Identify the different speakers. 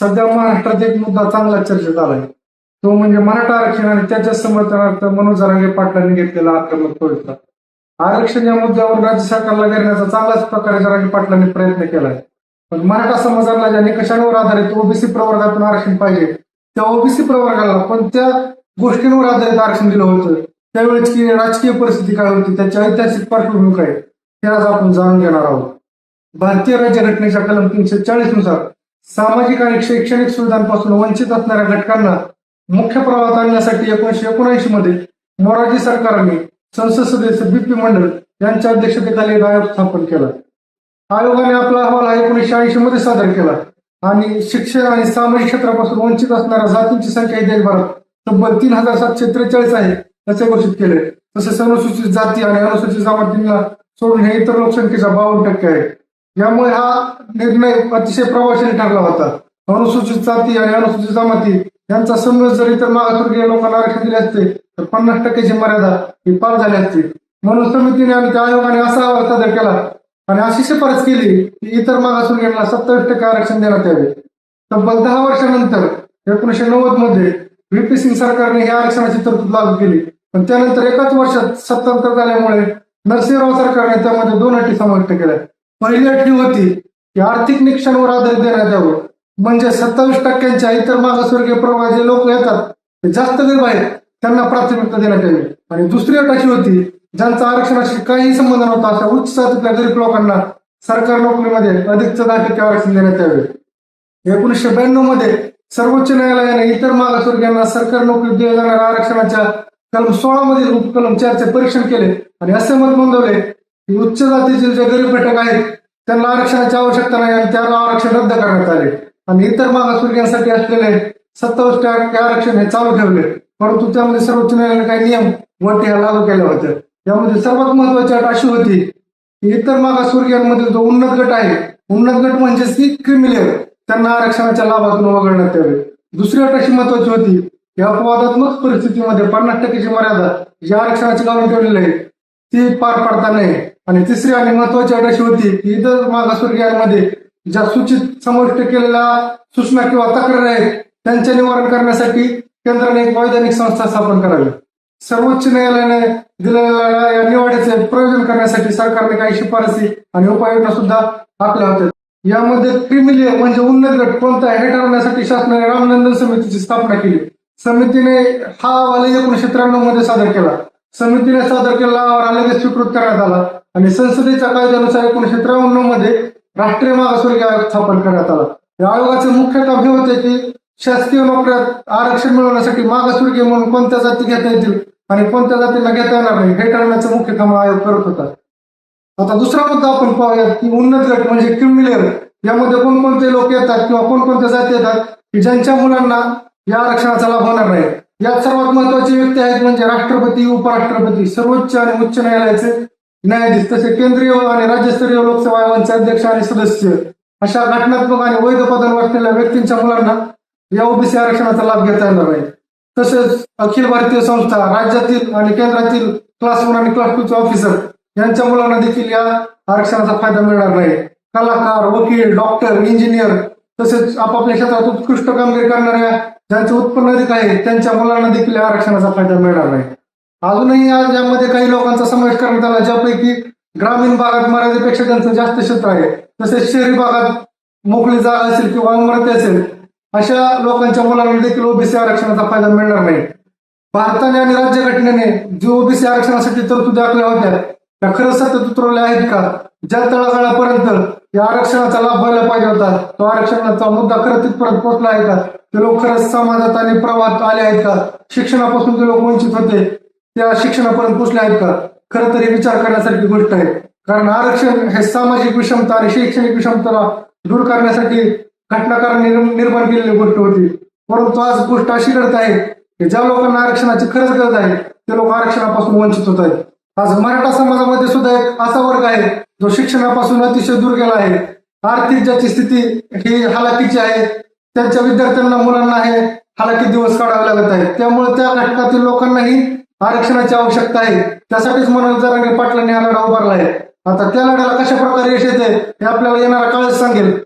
Speaker 1: सध्या महाराष्ट्रात एक मुद्दा चांगला चर्चेत आलाय. तो म्हणजे मराठा आरक्षण आणि त्याच्या समर्थनार्थ मनोज जरांगे पाटलांनी घेतलेला आक्रमक पवित्रा आरक्षण या मुद्द्यावर राज्य सरकारला घेण्याचा चांगलाच प्रकारे जरांगे पाटलांनी प्रयत्न केलाय. पण मराठा समाजाला ज्या निकषांवर आधारित ओबीसी प्रवर्गातून आरक्षण पाहिजे त्या ओबीसी प्रवर्गाला पण त्या गोष्टींवर आधारित आरक्षण दिलं होतं. त्यावेळेची राजकीय परिस्थिती काय होती त्याची ऐतिहासिक पार्श्वभूमी काय हे आज आपण जाणून घेणार आहोत. भारतीय राज्यघटनेच्या कलम तीनशे चाळीसनुसार सामाजिक आणि शैक्षणिक सुविधांपासून वंचित असणाऱ्या घटकांना मुख्य प्रवाहात आणण्यासाठी एकोणीशे एकोणऐंशी मध्ये मोरारजी सरकारने संसद सदस्य बीपी मंडळ यांच्या अध्यक्षतेखाली आयोग स्थापन केला. आयोगाने आपला अहवाल एकोणीसशे एकोणीशे ऐंशी मध्ये सादर केला. आणि शिक्षण आणि सामाजिक क्षेत्रापासून वंचित असणाऱ्या जातींची संख्या देशभरात तब्बल तीन हजार सातशे त्रेचाळीस आहे असे घोषित केले. तसेच अनुसूचित जाती आणि अनुसूचित जमातींना सोडून हे इतर लोकसंख्येच्या बावन्न टक्के आहे. यामुळे हा निर्णय अतिशय प्रभावशाली ठरला होता. अनुसूचित जाती आणि अनुसूचित जमाती यांचा समज जर इतर मागासवर्गीय लोकांना आरक्षण दिले असते तर पन्नास टक्क्याची मर्यादा ही पार झाली असते. म्हणून समितीने आणि त्या आयोगाने असा अहवाल सादर केला आणि अशी शिफारस केली की इतर मागासवर्गीयांना सत्तावीस टक्के आरक्षण देण्यात यावे. तब्बल दहा वर्षानंतर एकोणीशे नव्वदमध्ये व्हीपी सिंग सरकारने ही आरक्षणाची तरतूद लागू केली. पण त्यानंतर एकाच वर्षात सत्तांतर झाल्यामुळे नरसिंहराव सरकारने त्यामध्ये दोन अटी समाविष्ट केल्या. पहिली अटी होती की आर्थिक निकषांवर आधारित देण्यात यावं. म्हणजे सत्तावीस टक्क्यांच्या इतर मागासवर्गीय प्रवाह जे लोक येतात ते जास्त गरीब आहेत त्यांना प्राथमिकता देण्यात यावी. आणि दुसरी अट अशी होती ज्यांचा आरक्षणाशी काही संबंध नव्हता अशा उच्च जातीतल्या गरीब लोकांना सरकार नोकरीमध्ये अधिकचं दहा टक्के आरक्षण देण्यात यावे. एकोणीसशे ब्याण्णवमध्ये सर्वोच्च न्यायालयाने इतर मागासवर्गीयांना सरकारी नोकरी दिल्या जाणाऱ्या आरक्षणाच्या कलम सोळा मधील उपकलम चारचे परीक्षण केले आणि असे मत नोंदवले उच्च जातीचे जे गरीब घटक आहेत त्यांना आरक्षणाची आवश्यकता नाही आणि त्यांना आरक्षण रद्द करण्यात आले. आणि इतर मागासवर्गीयांसाठी असलेले सत्तावीस टक्के आरक्षण हे चालू ठेवले. परंतु त्यामध्ये सर्वोच्च न्यायालयाने काही नियम व ह्या लागू केल्या होत्या. यामध्ये सर्वात महत्वाची अट अशी होती की इतर मागासवर्गीयांमधील जो उन्नत गट आहे उन्नत गट म्हणजेच की क्रिमिलेअर त्यांना आरक्षणाच्या लाभातून वगळण्यात यावे. दुसरी अट अशी महत्वाची होती की अपवादात्मक परिस्थितीमध्ये पन्नास टक्केची मर्यादा जी आरक्षणाची काढून ठेवलेली आहे ती पार पाडता नये आणि तिसरी आणि महत्वाची अट अशी होती की इतर मागासवर्गीयांमध्ये ज्या सूचित समाविष्ट केलेल्या सूचना किंवा तक्रार आहेत त्यांचे निवारण करण्यासाठी केंद्राने एक वैधानिक संस्था स्थापन करावी. सर्वोच्च न्यायालयाने दिलेल्या या निवाड्याचे प्रयोजन करण्यासाठी सरकारने काही शिफारसी आणि उपाययोजना सुद्धा आखल्या होत्या. यामध्ये क्रिमिले म्हणजे उन्नत गट कोणता हे ठरवण्यासाठी शासनाने रामनंदन समितीची स्थापना केली. समितीने हा अहवाल एकोणीशे त्र्याण्णवमध्ये सादर केला. समितीने सादर केला अहवाल लगेच स्वीकृत करण्यात आला. आणि संसदेच्या कायद्यानुसार एकोणीशे त्र्याण्णवमध्ये राष्ट्रीय मागासवर्गीय आयोग स्थापन करण्यात आला. या आयोगाचे मुख्य काम हे होते की शासकीय नोकऱ्यात आरक्षण मिळवण्यासाठी मागासवर्गीय म्हणून कोणत्या जाती घेता येतील आणि कोणत्या जातींना घेता येणार नाही हे ठरवण्याचं मुख्य काम आयोग करत होता. आता दुसरा मुद्दा आपण पाहूयात की उन्नत गट म्हणजे क्रिमिलेअर यामध्ये कोणकोणते लोक येतात किंवा कोणकोणत्या जाती येतात की ज्यांच्या मुलांना या आरक्षणाचा लाभ होणार नाही? यात सर्वात महत्त्वाचे व्यक्ती आहेत म्हणजे राष्ट्रपती उपराष्ट्रपती सर्वोच्च आणि उच्च न्यायालयाचे न्यायाधीश तसे केंद्रीय आणि राज्यस्तरीय लोकसेवा आयोगांचे अध्यक्ष आणि सदस्य. अशा घटनात्मक आणि वैध पदांवर असलेल्या व्यक्तींच्या मुलांना या ओबीसी आरक्षणाचा लाभ घेता येणार आहे. तसेच अखिल भारतीय संस्था राज्यातील आणि केंद्रातील क्लास वन आणि क्लास टू चे ऑफिसर यांच्या मुलांना देखील या आरक्षणाचा फायदा मिळणार नाही. कलाकार वकील डॉक्टर इंजिनियर तसेच आपापल्या क्षेत्रात उत्कृष्ट कामगिरी करणाऱ्या ज्यांचे उत्पन्न अधिक आहे त्यांच्या मुलांना देखील या आरक्षणाचा फायदा मिळणार नाही. अजूनही यामध्ये काही लोकांचा समावेश करण्यात आला ज्यापैकी ग्रामीण भागात मर्यादेपेक्षा त्यांचं जास्त क्षेत्र आहे. तसेच शहरी भागात मोकळी जागा असेल किंवा इमारती असेल अशा लोकांच्या मुलांना देखील ओबीसी आरक्षणाचा फायदा मिळणार नाही. भारताने आणि राज्यघटनेने जे ओबीसी आरक्षणासाठी तरतुदी आखल्या होत्या त्या खरंच सत्य उतरवल्या आहेत का? ज्या तळागाळापर्यंत या आरक्षणाचा लाभ व्हायला पाहिजे होता तो आरक्षणाचा मुद्दा खरं तिथपर्यंत पोहोचला आहे का? ते लोक खरंच समाजात आणि प्रवाहात आले आहेत का? शिक्षणापासून जे लोक वंचित होते त्या शिक्षणापर्यंत पोहोचले आहेत का? खरं तरी विचार करण्यासारखी गोष्ट आहे. कारण आरक्षण हे सामाजिक विषमता आणि शैक्षणिक विषमता दूर करण्यासाठी घटनाकारांनी निर्माण केलेली गोष्ट होती. परंतु आज गोष्ट अशी घडत आहे की ज्या लोकांना आरक्षणाची खरंच गरज आहे ते लोक आरक्षणापासून वंचित होत आहेत. आज मराठा समाजामध्ये सुद्धा एक असा वर्ग आहे जो शिक्षणापासून अतिशय दूर गेला आहे. आर्थिक ज्याची स्थिती ही हालाकीची आहे त्यांच्या विद्यार्थ्यांना मुलांना हे हालाकी दिवस काढावे लागत आहे त्यामुळे त्या घटकातील लोकांनाही आरक्षणाची आवश्यकता आहे. त्यासाठीच मनोज जरांगे पाटलांनी हा लढा उभारला आहे. आता त्या लढ्याला कशा प्रकारे यश येते हे आपल्याला येणारा काळच सांगेल.